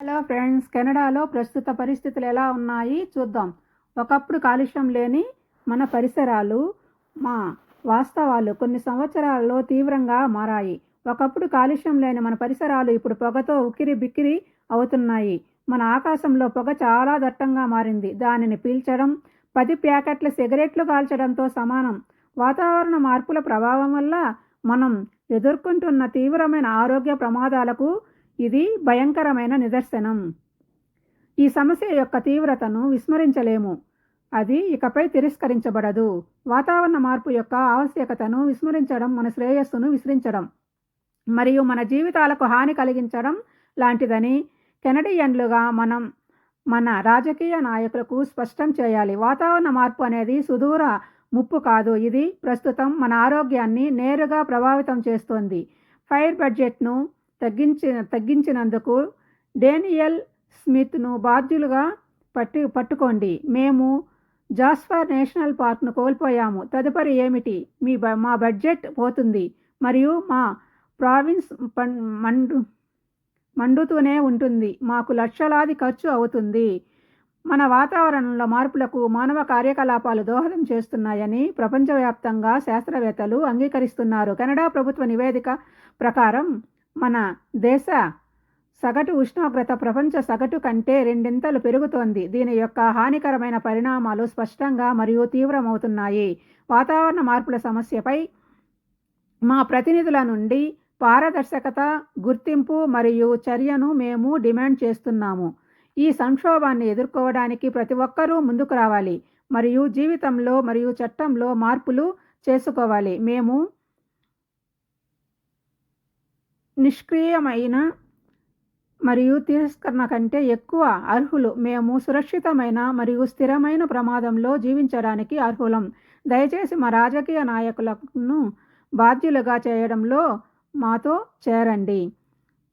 Hello friends కెనడాలో ప్రస్తుత పరిస్థితులు ఎలా ఉన్నాయి చూద్దాం. ఒకప్పుడు కాలుష్యం లేని మన పరిసరాలు మా వాస్తవాలు కొన్ని సంవత్సరాలలో తీవ్రంగా మారాయి. ఒకప్పుడు కాలుష్యం లేని మన పరిసరాలు ఇప్పుడు పొగతో ఉక్కిరి బిక్కిరి అవుతున్నాయి. మన ఆకాశంలో పొగ చాలా దట్టంగా మారింది. దానిని పీల్చడం పది ప్యాకెట్ల సిగరెట్లు కాల్చడంతో సమానం. వాతావరణ మార్పుల ప్రభావం వల్ల మనం ఎదుర్కొంటున్న తీవ్రమైన ఆరోగ్య ప్రమాదాలకు ఇది భయంకరమైన నిదర్శనం. ఈ సమస్య యొక్క తీవ్రతను విస్మరించలేము. అది ఇకపై తిరస్కరించబడదు. వాతావరణ మార్పు యొక్క ఆవశ్యకతను విస్మరించడం మన శ్రేయస్సును విసిరించడం మరియు మన జీవితాలకు హాని కలిగించడం లాంటిదని కెనడియన్లుగా మనం మన రాజకీయ నాయకులకు స్పష్టం చేయాలి. వాతావరణ మార్పు అనేది సుదూర ముప్పు కాదు. ఇది ప్రస్తుతం మన ఆరోగ్యాన్ని నేరుగా ప్రభావితం చేస్తోంది. ఫైర్ బడ్జెట్ను తగ్గించిన తగ్గించినందుకు డేనియల్ స్మిత్ను బాధ్యులుగా పట్టి పట్టుకోండి. మేము జాస్ఫర్ నేషనల్ పార్క్ను కోల్పోయాము. తదుపరి ఏమిటి? మీ బ మా బడ్జెట్ పోతుంది. మరియు మా ప్రావిన్స్ మండు మండుతూనే ఉంటుంది. మాకు లక్షలాది ఖర్చు అవుతుంది. మన వాతావరణంలో మార్పులకు మానవ కార్యకలాపాలు దోహదం చేస్తున్నాయని ప్రపంచవ్యాప్తంగా శాస్త్రవేత్తలు అంగీకరిస్తున్నారు. కెనడా ప్రభుత్వ నివేదిక ప్రకారం మన దేశ సగటు ఉష్ణోగ్రత ప్రపంచ సగటు కంటే రెండింతలు పెరుగుతోంది. దీని యొక్క హానికరమైన పరిణామాలు స్పష్టంగా మరియు తీవ్రమవుతున్నాయి. వాతావరణ మార్పుల సమస్యపై మా ప్రతినిధుల నుండి పారదర్శకత గుర్తింపు మరియు చర్యను మేము డిమాండ్ చేస్తున్నాము. ఈ సంక్షోభాన్ని ఎదుర్కోవడానికి ప్రతి ఒక్కరూ ముందుకు రావాలి మరియు జీవితంలో మరియు చట్టంలో మార్పులు చేసుకోవాలి. మేము నిష్క్రియమైన మరియు తిరస్కరణ కంటే ఎక్కువ అర్హులు. మేము సురక్షితమైన మరియు స్థిరమైన ప్రమాదంలో జీవించడానికి అర్హులం. దయచేసి మా రాజకీయ నాయకులను బాధ్యులుగా చేయడంలో మాతో చేరండి.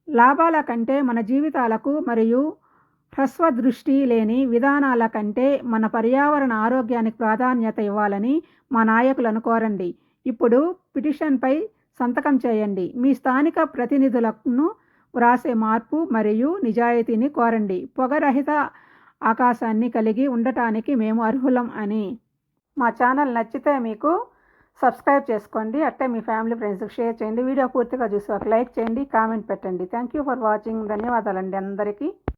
లాభాల కంటే మన జీవితాలకు మరియు హ్రస్వ దృష్టి లేని విధానాల కంటే మన పర్యావరణ ఆరోగ్యానికి ప్రాధాన్యత ఇవ్వాలని మా నాయకులను కోరండి. ఇప్పుడు పిటిషన్పై సంతకం చేయండి. మీ స్థానిక ప్రతినిధులను వ్రాసే మార్పు మరియు నిజాయితీని కోరండి. పొగరహిత ఆకాశాన్ని కలిగి ఉండటానికి మేము అర్హులం అని. మా ఛానల్ నచ్చితే మీకు సబ్స్క్రైబ్ చేసుకోండి. అట్టే మీ ఫ్యామిలీ ఫ్రెండ్స్కి షేర్ చేయండి. వీడియో పూర్తిగా చూసి ఒక లైక్ చేయండి. కామెంట్ పెట్టండి. Thank you for watching. ధన్యవాదాలండి అందరికీ.